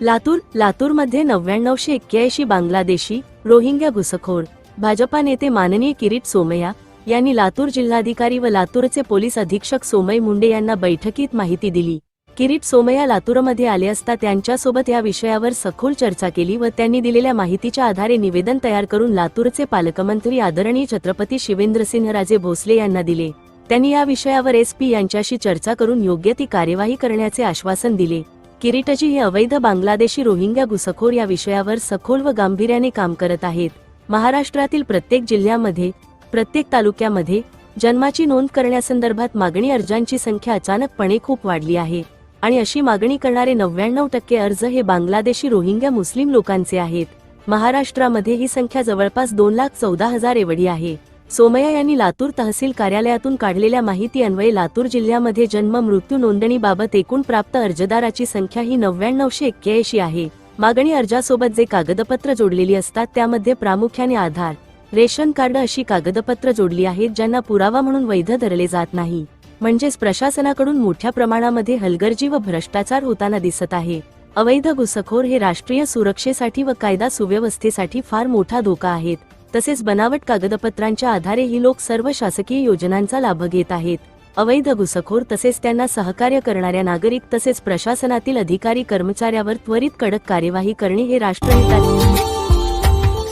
लातूर लातूरमध्ये नव्याण्णवशे एक्क्याऐंशी बांगलादेशी रोहिंग्या घुसखोर. भाजपा नेते माननीय किरीट सोमय्या यांनी लातूर जिल्हाधिकारी व लातूरचे पोलीस अधीक्षक सोमय मुंडे यांना बैठकीत माहिती दिली. किरीट सोमय्या लातूरमध्ये आले असता त्यांच्यासोबत या विषयावर सखोल चर्चा केली व त्यांनी दिलेल्या माहितीच्या आधारे निवेदन तयार करून लातूरचे पालकमंत्री आदरणीय छत्रपती शिवेंद्रसिंहराजे भोसले यांना दिले. त्यांनी या विषयावर एसपी यांच्याशी चर्चा करून योग्य ती कार्यवाही करण्याचे आश्वासन दिले. किरीटजी हे अवैध बांगलादेशी रोहिंग्या घुसखोर या विषयावर सखोल व गांभीर्याने काम करत आहेत. महाराष्ट्रातील प्रत्येक जिल्ह्यामध्ये प्रत्येक तालुक्यामध्ये जन्माची नोंद करण्यासंदर्भात मागणी अर्जांची संख्या अचानकपणे खूप वाढली आहे आणि अशी मागणी करणारे नव्याण्णव टक्के अर्ज हे बांगलादेशी रोहिंग्या मुस्लिम लोकांचे आहेत. महाराष्ट्रामध्ये ही संख्या जवळपास दोन लाख चौदा हजार एवढी आहे. सोमया यांनी लातूर तहसील कार्यालयातून काढलेल्या माहिती अन्वये लातूर जिल्ह्यामध्ये जन्म मृत्यू नोंदणीबाबत एकूण प्राप्त अर्जदाराची संख्या ही नव्याण्णवशे एक्क्याऐंशी आहे. मागणी अर्जासोबत जे कागदपत्र जोडलेली असतात त्यामध्ये प्रामुख्याने आधार रेशन कार्ड अशी कागदपत्र जोडली आहेत ज्यांना पुरावा म्हणून वैध धरले जात नाही. म्हणजेच प्रशासनाकडून मोठ्या प्रमाणामध्ये हलगर्जी व भ्रष्टाचार होताना दिसत आहे. अवैध घुसखोर हे राष्ट्रीय सुरक्षेसाठी व कायदा सुव्यवस्थेसाठी फार मोठा धोका आहेत. तसेच बनावट कागदपत्रांच्या आधारे ही लोक सर्व शासकीय योजनांचा लाभ घेत आहेत. अवैध घुसखोर तसेच त्यांना सहकार्य करणाऱ्या नागरिक तसेच प्रशासनातील अधिकारी कर्मचाऱ्यावर त्वरित कडक कार्यवाही करणे हे राष्ट्रहिताचे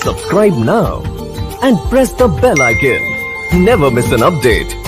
subscribe now and press the bell icon never miss an update